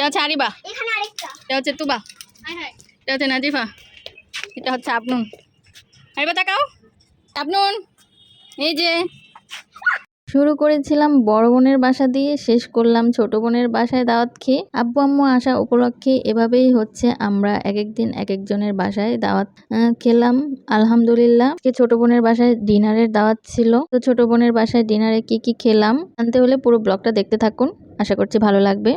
এটা হচ্ছে আরিবা। এখানে আরেকটা। এটা হচ্ছে তুবা। হাই হাই এটা হচ্ছে নাজিফা। এটা হচ্ছে আপনুন আরিবা তাকাও। আপনুন এই যে। শুরু করেছিলাম বড় বোনের বাসা দিয়ে শেষ করলাম ছোট বোনের বাসায় দাওয়াত খেয়ে। আব্বু আম্মু আসা উপলক্ষে এভাবেই হচ্ছে আমরা এক এক দিন এক একজনের বাসায় দাওয়াত খেলাম। আলহামদুলিল্লাহ আজকে ছোট বোনের বাসায় ডিনারের দাওয়াত ছিল। তো ছোট বোনের বাসায় ডিনারে কি কি খেলাম আনতে হলে পুরো ব্লগটা দেখতে থাকুন। আশা করছি ভালো লাগবে।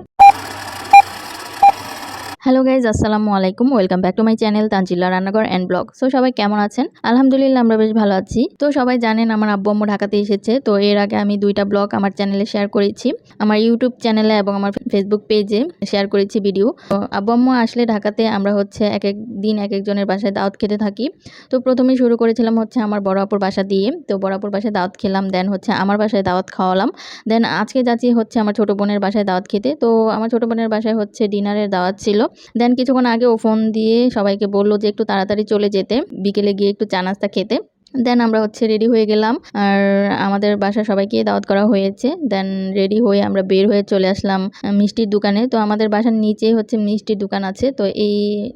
হ্যালো গাইজ আসসালামু আলাইকুম welcome back to my channel Tanjilla রান্নাঘর অ্যান্ড ব্লগ সো সবাই কেমন আছেন? আলহামদুলিল্লাহ আমরা বেশ ভালো আছি। তো সবাই জানেন, আমার আব্বু আম্মু ঢাকাতে এসেছে। তো এর আগে আমি দুইটা ব্লগ আমার চ্যানেলে শেয়ার করেছি। আমার ইউটিউব চ্যানেলে এবং আমার ফেসবুক পেজে শেয়ার করেছি ভিডিও তো আব্বু আম্মু আসলে ঢাকাতে আমরা হচ্ছে এক এক দিন এক একজনের বাসায় দাওয়াত খেতে থাকি। তো প্রথমেই শুরু করেছিলাম হচ্ছে আমার বড় আপুর বাসা দিয়ে। তো বড় আপুর বাসায় দাওয়াত খেলাম দেন হচ্ছে আমার বাসায় দাওয়াত খাওয়ালাম। দেন আজকে যাচ্ছি হচ্ছে আমার ছোট বোনের বাসায় দাওয়াত খেতে। তো আমার ছোট বোনের বাসায় হচ্ছে ডিনারের দাওয়াত ছিল। দেন কিছুক্ষণ আগে ও ফোন দিয়ে সবাইকে বলল যে একটু তাড়াতাড়ি চলে যেতে। বিকেলে গিয়ে একটু চা নাস্তা খেতে। দেন আমরা হচ্ছে রেডি হয়ে গেলাম। আর আমাদের বাসা সবাইকে দাওয়াত করা হয়েছে। দেন রেডি হয়ে আমরা বের হয়ে চলে আসলাম মিষ্টির দোকানে। তো আমাদের বাসার নিচে হচ্ছে মিষ্টির দোকান আছে। তো এই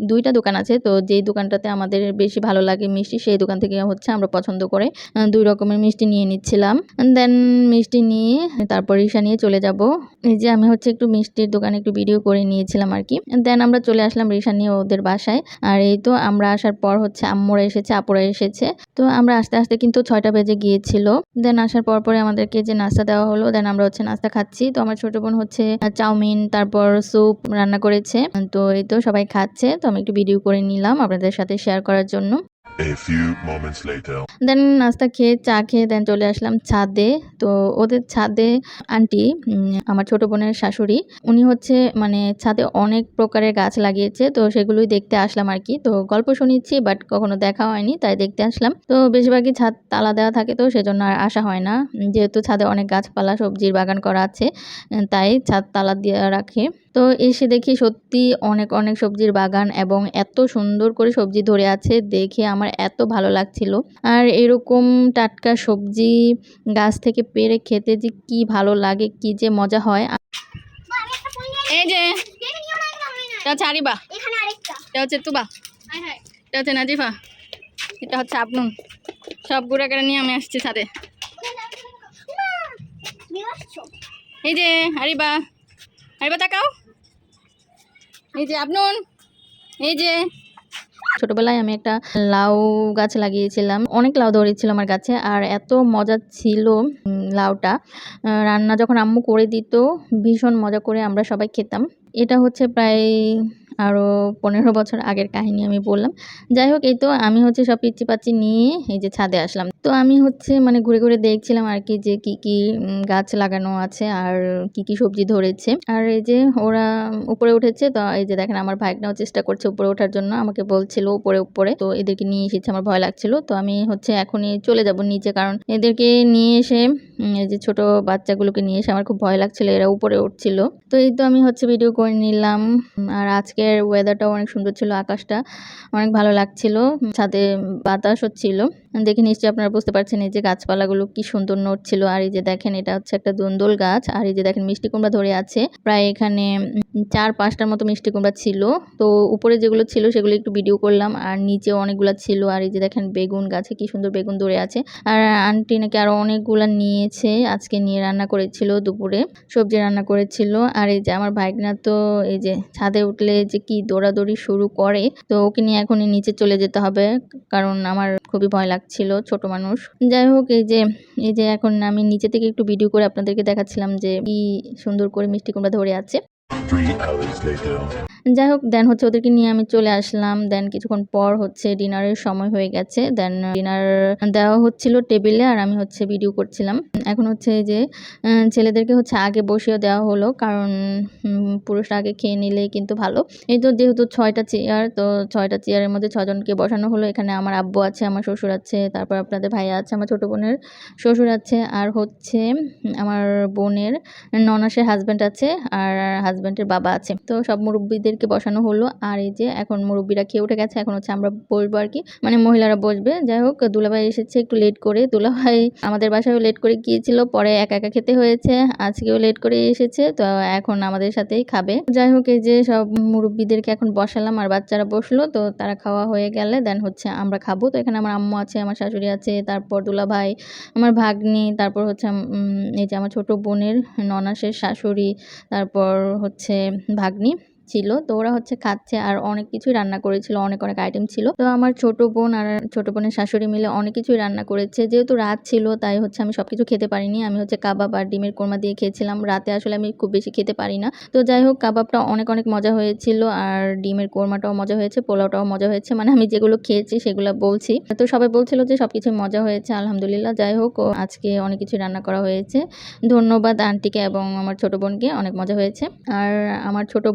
দুইটা দোকান আছে। তো যেই দোকানটাতে আমাদের বেশি ভালো লাগে মিষ্টি, সেই দোকান থেকে হচ্ছে আমরা পছন্দ করে দুই রকমের মিষ্টি নিয়ে নিচ্ছিলাম। দেন মিষ্টি নিয়ে তারপর রিক্সা নিয়ে চলে যাব। এই যে আমি হচ্ছে একটু মিষ্টির দোকানে একটু ভিডিও করে নিয়েছিলাম আর কি। দেন আমরা চলে আসলাম রিক্সা নিয়ে ওদের বাসায়। আর এই তো আমরা আসার পর হচ্ছে আম্মুরা এসেছে, আপুরা এসেছে। তো আমরা আস্তে আস্তে কিন্তু ছয়টা বেজে গিয়েছিল। দেন আসার পর পরে আমাদেরকে যে নাস্তা দেওয়া হলো দেন আমরা হচ্ছে নাস্তা খাচ্ছি। তো আমার ছোট বোন হচ্ছে চাউমিন, তারপর স্যুপ রান্না করেছে। তো এই তো সবাই খাচ্ছে। তো আমি একটু ভিডিও করে নিলাম আপনাদের সাথে শেয়ার করার জন্য। A few moments later. দেন নাস্তা খেয়ে, চা খেয়ে দেন চলে আসলাম ছাদে। তো ওদের ছাদে আন্টি আমার ছোট বোনের শাশুড়ি, উনি হচ্ছে মানে ছাদে অনেক প্রকারের গাছ লাগিয়েছে। তো সেগুলোই দেখতে আসলাম আর কি। তো গল্প শুনেছি বাট কখনো দেখা হয়নি, তাই দেখতে আসলাম। তো বেশিরভাগই ছাদ তালা দেওয়া থাকে, তো সেজন্য আর আসা হয় না। যেহেতু ছাদে অনেক গাছপালা, সবজির বাগান করা আছে, তাই ছাদ তালা দিয়ে রাখে। তো এসে দেখি সত্যি অনেক অনেক সবজির বাগান এবং এত সুন্দর করে সবজি ধরে আছে দেখে আমার এত ভালো লাগছিল। আর এরকম টাটকা সবজি গাছ থেকে পেরে খেতে যে কি ভালো লাগে কি যে মজা হয়। এই যে এটা হচ্ছে আরিবা। এটা হচ্ছে তুবা। High high. এটা হচ্ছে নাজিফা। এটা হচ্ছে আপনুন সব গুঁড়া করে নিয়ে আমি আসছি ছাদে। এই যে আরিবা। আরিবা তাকাও। এই যে আপনুন এই যে। ছোটবেলায় আমি একটা লাউ গাছ লাগিয়েছিলাম। অনেক লাউ ধরেছিল আমার গাছে, আর এত মজা ছিল লাউটা। রান্না যখন আম্মু করে দিত, ভীষণ মজা করে আমরা সবাই খেতাম। এটা হচ্ছে প্রায় আরও পনেরো বছর আগের কাহিনী আমি বললাম। যাই হোক, এই তো আমি হচ্ছে সব পিচ্ছি পাচ্ছি নিয়ে এই যে ছাদে আসলাম। তো আমি হচ্ছে মানে ঘুরে ঘুরে দেখছিলাম আর কি যে কি কি গাছ লাগানো আছে আর কি কি সবজি ধরেছে। আর এই যে ওরা উপরে উঠেছে, তো এই যে দেখেন আমার ভাইকনাও চেষ্টা করছে উপরে ওঠার জন্য, আমাকে বলছিল উপরে উপরে। তো এদেরকে নিয়ে এসেছে, আমার ভয় লাগছিল। তো আমি হচ্ছে এখনই চলে যাব নিচে, কারণ এদেরকে নিয়ে এসে এই যে ছোট বাচ্চাগুলোকে নিয়ে এসে আমার খুব ভয় লাগছিল, এরা উপরে উঠছিল। তো এই তো আমি হচ্ছে ভিডিও করে নিলাম। আর আজকের ওয়েদারটাও অনেক সুন্দর ছিল, আকাশটা অনেক ভালো লাগছিল। সাথে বাতাস হচ্ছিল দেখে নিশ্চয়ই আপনারা বুঝতে পারছেন এই যে গাছপালাগুলো কি সুন্দর নড়ছিল। আর এই যে দেখেন, এটা হচ্ছে একটা দন্দল গাছ। আর এই যে দেখেন, মিষ্টি কুমড়া ধরে আছে। প্রায় এখানে চার পাঁচটার মতো মিষ্টি কুমড়া ছিল। তো উপরে যেগুলো ছিল, সেগুলো একটু ভিডিও করলাম। আর নিচে অনেকগুলো ছিল। আর এই যে দেখেন, বেগুন গাছে কি সুন্দর বেগুন ধরে আছে। আর আন্টি নাকি আরও অনেকগুলা নিয়েছে। আজকে নিয়ে রান্না করেছিল দুপুরে, সবজি রান্না করেছিল। আর এই যে আমার ভাইগনা তো এই যে ছাদে উঠলে যে কি দৌড়াদৌড়ি শুরু করে, তো ওকে নিয়ে এখনই নিচে চলে যেতে হবে। কারণ আমার খুবই ভয় লাগছিল ছোট মানুষ যাই হোক, এই যে এই যে এখন আমি নিচে থেকে একটু ভিডিও করে আপনাদেরকে দেখাচ্ছিলাম যে কি সুন্দর করে মিষ্টি কুমড়া ধরে আছে. যাই হোক দেন হচ্ছে ওদেরকে নিয়ে আমি চলে আসলাম। দেন কিছুক্ষণ পর হচ্ছে ডিনারের সময় হয়ে গেছে। দেন ডিনার দেওয়া হচ্ছিল টেবিলে আর আমি হচ্ছে ভিডিও করছিলাম। এখন হচ্ছে যে ছেলেদেরকে হচ্ছে আগে বসিয়ে দেওয়া হলো কারণ পুরুষরা আগে খেয়ে নিলে কিন্তু ভালো। এই তো যেহেতু ছয়টা চেয়ার তো ছয়টা চেয়ারের মধ্যে ছজনকে বসানো হলো। এখানে আমার আব্বু আছে, আমার শ্বশুর আছে, তারপর আপনাদের ভাইয়া আছে, আমার ছোটো বোনের শ্বশুর আছে আর হচ্ছে আমার বোনের ননাসের হাজব্যান্ড আছে আর হাজব্যান্ড হাজব্যান্ডের বাবা আছে। তো সব মুরব্বীদেরকে বসানো হলো। আর এই যে এখন মুরব্বীরা খেয়ে উঠে গেছে। এখন হচ্ছে আমরা বসবো আর কি। মানে মহিলারা বসবে। যাই হোক, দুলাভাই এসেছে একটু লেট করে। দুলাভাই আমাদের বাসায়ও লেট করে গিয়েছিল। পরে একা একা খেতে হয়েছে। আজকেও লেট করে এসেছে। তো এখন আমাদের সাথেই খাবে। যাই হোক, এই যে সব মুরব্বীদেরকে এখন বসালাম। আর বাচ্চারা বসল। তো তারা খাওয়া হয়ে গেলে দেন হচ্ছে আমরা খাব। তো এখানে আমার আম্মু আছে, আমার শাশুড়ি আছে, তারপর দুলাভাই, আমার ভাগ্নি, তারপর হচ্ছে এই যে আমার ছোট বোনের ননাসের শাশুড়ি, তারপর হচ্ছে ভাগ্নি। ছিল। তো ওরা হচ্ছে খাচ্ছে আর অনেক কিছুই রান্না করেছিল, অনেক অনেক আইটেম ছিল। তো আমার ছোট বোন আর ছোট বোনের শাশুড়ি মিলে অনেক কিছুই রান্না করেছে। যেহেতু রাত ছিল, তাই হচ্ছে আমি সবকিছু খেতে পারিনি। আমি হচ্ছে কাবাব আর ডিমের কোরমা দিয়ে খেয়েছিলাম। রাতে আসলে আমি খুব বেশি খেতে পারি না। তো যাই হোক, কাবাবটা অনেক অনেক মজা হয়েছিল আর ডিমের কোরমাটাও মজা হয়েছে, পোলাওটাও মজা হয়েছে। মানে আমি যেগুলো খেয়েছি, সেগুলো বলছি। তো সবাই বলছিল যে সব কিছু মজা হয়েছে, আলহামদুলিল্লাহ। যাই হোক আজকে অনেক কিছু রান্না করা হয়েছে। ধন্যবাদ আন্টিকে এবং আমার ছোট বোনকে, অনেক মজা হয়েছে। আর আমার ছোট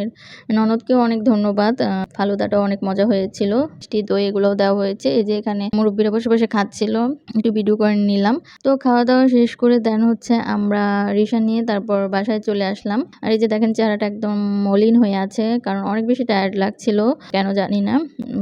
বোনের ননদকেও অনেক ধন্যবাদ। আহ, ফালুদাটাও অনেক মজা হয়েছিল। মিষ্টি দই এগুলোও দেওয়া হয়েছে। এই যে এখানে মুরব্বীরা বসে বসে খাচ্ছিল। একটু ভিডিও করে নিলাম। তো খাওয়া দাওয়া শেষ করে দেন হচ্ছে আমরা রিসা নিয়ে তারপর বাসায় চলে আসলাম। আর এই যে দেখেন চেহারাটা একদম মলিন হয়ে আছে কারণ অনেক বেশি টায়ার্ড লাগছিল। কেন জানি না।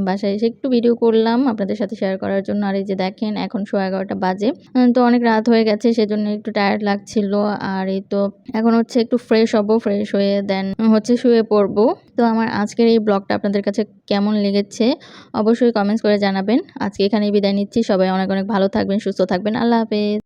বাসায় এসে একটু ভিডিও করলাম আপনাদের সাথে শেয়ার করার জন্য। আর এই যে দেখেন এখন সোয়া এগারোটা বাজে। তো অনেক রাত হয়ে গেছে সেজন্য একটু টায়ার্ড লাগছিল। আর এই তো এখন হচ্ছে একটু ফ্রেশ হব ফ্রেশ হয়ে দেন হচ্ছে শুয়ে পড়ব তো আমার আজকের এই ব্লগটা আপনাদের কাছে কেমন লেগেছে অবশ্যই কমেন্টস করে জানাবেন। আজকে এখানেই বিদায় নিচ্ছি। সবাই অনেক অনেক ভালো থাকবেন, সুস্থ থাকবেন। আল্লাহ হাফেজ।